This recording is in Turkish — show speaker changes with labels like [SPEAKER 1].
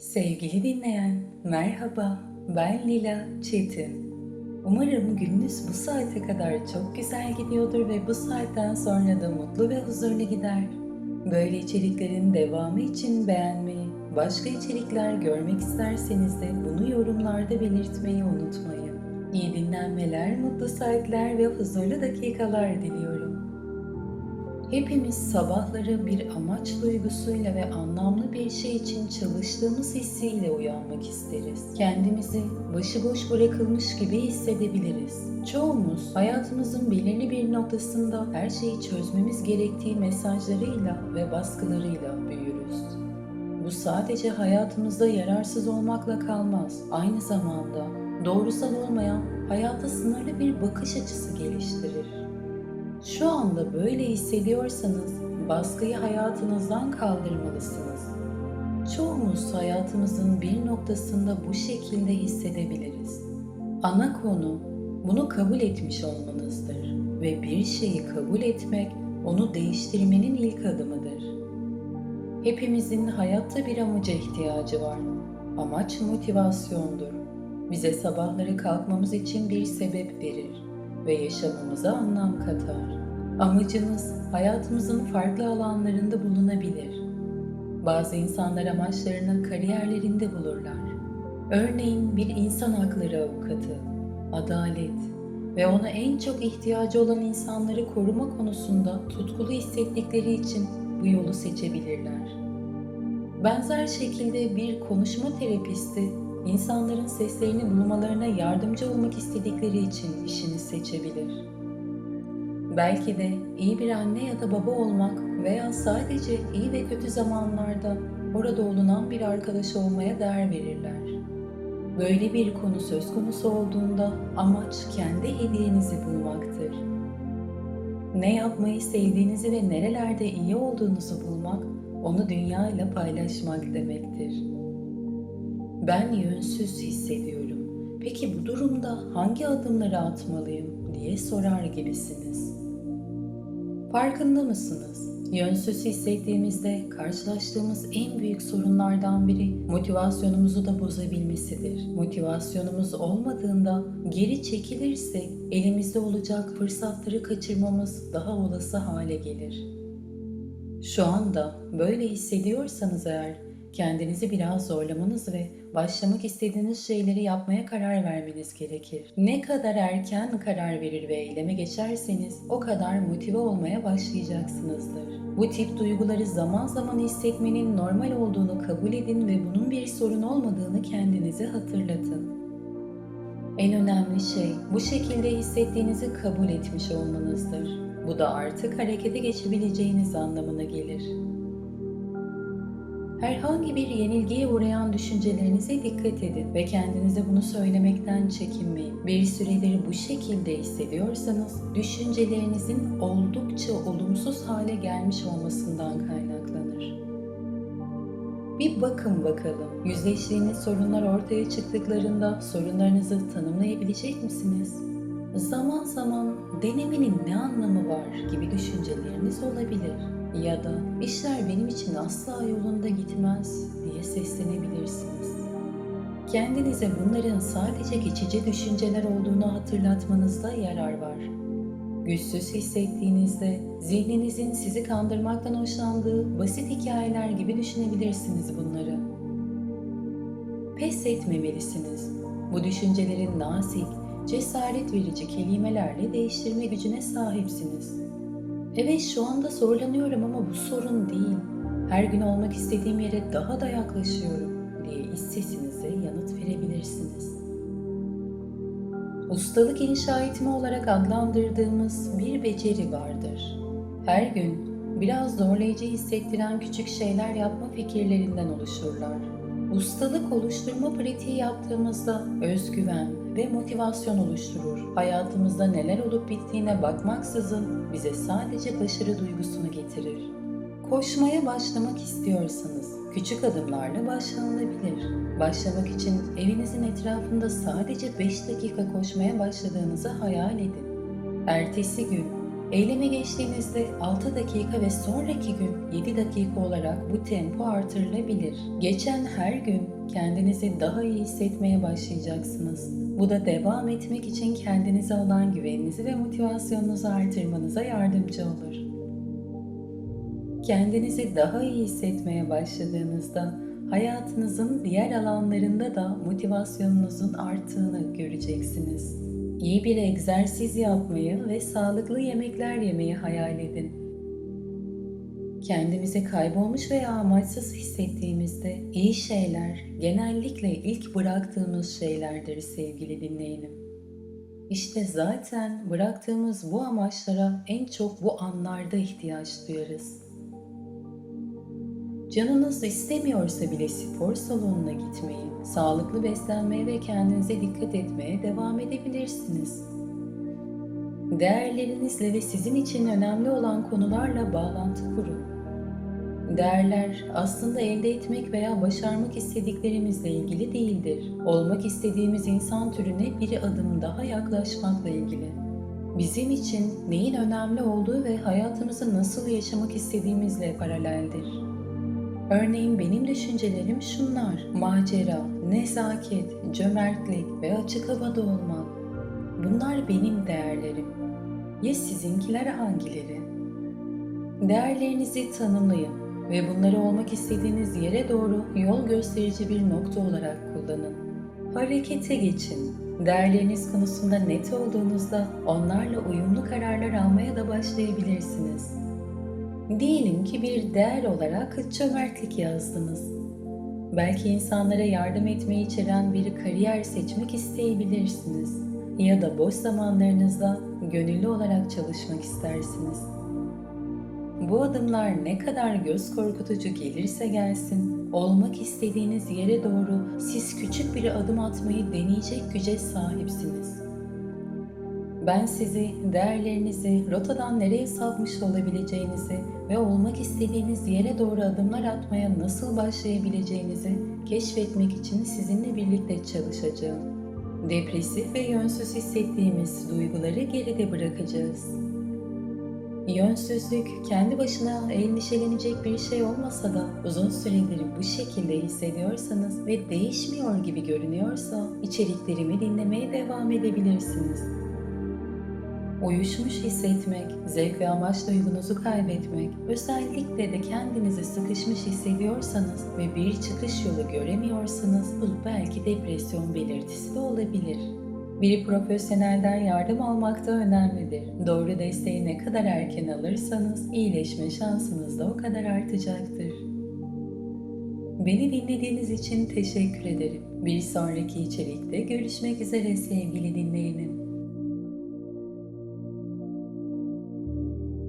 [SPEAKER 1] Sevgili dinleyen, merhaba. Ben Lila Çetin. Umarım gününüz bu saate kadar çok güzel gidiyordur ve bu saatten sonra da mutlu ve huzurlu gider. Böyle içeriklerin devamı için beğenmeyi, başka içerikler görmek isterseniz de bunu yorumlarda belirtmeyi unutmayın. İyi dinlenmeler, mutlu saatler ve huzurlu dakikalar diliyorum. Hepimiz sabahları bir amaç duygusuyla ve anlamlı bir şey için çalıştığımız hissiyle uyanmak isteriz. Kendimizi başıboş bırakılmış gibi hissedebiliriz. Çoğumuz hayatımızın belirli bir noktasında her şeyi çözmemiz gerektiği mesajlarıyla ve baskılarıyla büyürüz. Bu sadece hayatımızda yararsız olmakla kalmaz. Aynı zamanda doğrusal olmayan hayata sınırlı bir bakış açısı geliştirir. Şu anda böyle hissediyorsanız baskıyı hayatınızdan kaldırmalısınız. Çoğumuz hayatımızın bir noktasında bu şekilde hissedebiliriz. Ana konu bunu kabul etmiş olmanızdır ve bir şeyi kabul etmek onu değiştirmenin ilk adımıdır. Hepimizin hayatta bir amaca ihtiyacı var. Amaç motivasyondur. Bize sabahları kalkmamız için bir sebep verir ve yaşamımıza anlam katar. Amacımız hayatımızın farklı alanlarında bulunabilir. Bazı insanlar amaçlarını kariyerlerinde bulurlar. Örneğin bir insan hakları avukatı, adalet ve ona en çok ihtiyacı olan insanları koruma konusunda tutkulu hissettikleri için bu yolu seçebilirler. Benzer şekilde bir konuşma terapisti insanların seslerini bulmalarına yardımcı olmak istedikleri için işini seçebilir. Belki de iyi bir anne ya da baba olmak veya sadece iyi ve kötü zamanlarda orada olunan bir arkadaş olmaya değer verirler. Böyle bir konu söz konusu olduğunda amaç kendi hediyenizi bulmaktır. Ne yapmayı sevdiğinizi ve nerelerde iyi olduğunuzu bulmak, onu dünya ile paylaşmak demektir. Ben yönsüz hissediyorum. Peki bu durumda hangi adımları atmalıyım diye sorar gibisiniz. Farkında mısınız? Yönsüz hissettiğimizde karşılaştığımız en büyük sorunlardan biri motivasyonumuzu da bozabilmesidir. Motivasyonumuz olmadığında geri çekilirsek elimizde olacak fırsatları kaçırmamız daha olası hale gelir. Şu anda böyle hissediyorsanız eğer kendinizi biraz zorlamanız ve başlamak istediğiniz şeyleri yapmaya karar vermeniz gerekir. Ne kadar erken karar verir ve eyleme geçerseniz o kadar motive olmaya başlayacaksınızdır. Bu tip duyguları zaman zaman hissetmenin normal olduğunu kabul edin ve bunun bir sorun olmadığını kendinize hatırlatın. En önemli şey bu şekilde hissettiğinizi kabul etmiş olmanızdır. Bu da artık harekete geçebileceğiniz anlamına gelir. Herhangi bir yenilgiye uğrayan düşüncelerinize dikkat edin ve kendinize bunu söylemekten çekinmeyin. Bir süredir bu şekilde hissediyorsanız düşüncelerinizin oldukça olumsuz hale gelmiş olmasından kaynaklanır. Bir bakın bakalım. Yüzleştiğiniz sorunlar ortaya çıktıklarında sorunlarınızı tanımlayabilecek misiniz? Zaman zaman denemenin ne anlamı var gibi düşünceleriniz olabilir. Ya da işler benim için asla yolunda gitmez diye seslenebilirsiniz. Kendinize bunların sadece geçici düşünceler olduğunu hatırlatmanızda yarar var. Güçsüz hissettiğinizde zihninizin sizi kandırmaktan hoşlandığı basit hikayeler gibi düşünebilirsiniz bunları. Pes etmemelisiniz. Bu düşüncelerin nazik, cesaret verici kelimelerle değiştirme gücüne sahipsiniz. Evet şu anda zorlanıyorum ama bu sorun değil. Her gün olmak istediğim yere daha da yaklaşıyorum diye iç yanıt verebilirsiniz. Ustalık inşa etme olarak adlandırdığımız bir beceri vardır. Her gün biraz zorlayıcı hissettiren küçük şeyler yapma fikirlerinden oluşurlar. Ustalık oluşturma pratiği yaptığımızda özgüven ve motivasyon oluşturur. Hayatımızda neler olup bittiğine bakmaksızın bize sadece başarı duygusunu getirir. Koşmaya başlamak istiyorsanız küçük adımlarla başlanılabilir. Başlamak için evinizin etrafında sadece 5 dakika koşmaya başladığınızı hayal edin. Ertesi gün Eyleme geçtiğinizde 6 dakika ve sonraki gün 7 dakika olarak bu tempo artırılabilir. Geçen her gün kendinizi daha iyi hissetmeye başlayacaksınız. Bu da devam etmek için kendinize olan güveninizi ve motivasyonunuzu artırmanıza yardımcı olur. Kendinizi daha iyi hissetmeye başladığınızda hayatınızın diğer alanlarında da motivasyonunuzun arttığını göreceksiniz. İyi bir egzersiz yapmayı ve sağlıklı yemekler yemeyi hayal edin. Kendimizi kaybolmuş veya amaçsız hissettiğimizde iyi şeyler genellikle ilk bıraktığımız şeylerdir sevgili dinleyenim. İşte zaten bıraktığımız bu amaçlara en çok bu anlarda ihtiyaç duyarız. Canınız istemiyorsa bile spor salonuna gitmeyi, sağlıklı beslenmeye ve kendinize dikkat etmeye devam edebilirsiniz. Değerlerinizle ve sizin için önemli olan konularla bağlantı kurun. Değerler aslında elde etmek veya başarmak istediklerimizle ilgili değildir. Olmak istediğimiz insan türüne bir adım daha yaklaşmakla ilgili. Bizim için neyin önemli olduğu ve hayatımızı nasıl yaşamak istediğimizle paraleldir. Örneğin benim düşüncelerim şunlar. Macera, nezaket, cömertlik ve açık havada olmak. Bunlar benim değerlerim. Ya sizinkiler hangileri? Değerlerinizi tanımlayın ve bunları olmak istediğiniz yere doğru yol gösterici bir nokta olarak kullanın. Harekete geçin. Değerleriniz konusunda net olduğunuzda onlarla uyumlu kararlar almaya da başlayabilirsiniz. Diyelim ki bir değer olarak cömertlik yazdınız. Belki insanlara yardım etmeyi içeren bir kariyer seçmek isteyebilirsiniz. Ya da boş zamanlarınızda gönüllü olarak çalışmak istersiniz. Bu adımlar ne kadar göz korkutucu gelirse gelsin, olmak istediğiniz yere doğru siz küçük bir adım atmayı deneyecek güce sahipsiniz. Ben sizi değerlerinizi, rotadan nereye sapmış olabileceğinizi ve olmak istediğiniz yere doğru adımlar atmaya nasıl başlayabileceğinizi keşfetmek için sizinle birlikte çalışacağım. Depresif ve yönsüz hissettiğimiz duyguları geride bırakacağız. Yönsüzlük kendi başına endişelenecek bir şey olmasa da uzun süredir bu şekilde hissediyorsanız ve değişmiyor gibi görünüyorsa içeriklerimi dinlemeye devam edebilirsiniz. Uyuşmuş hissetmek, zevk ve amaç duygunuzu kaybetmek, özellikle de kendinizi sıkışmış hissediyorsanız ve bir çıkış yolu göremiyorsanız bu belki depresyon belirtisi de olabilir. Bir profesyonelden yardım almak da önemlidir. Doğru desteği ne kadar erken alırsanız iyileşme şansınız da o kadar artacaktır. Beni dinlediğiniz için teşekkür ederim. Bir sonraki içerikte görüşmek üzere sevgili dinleyenim.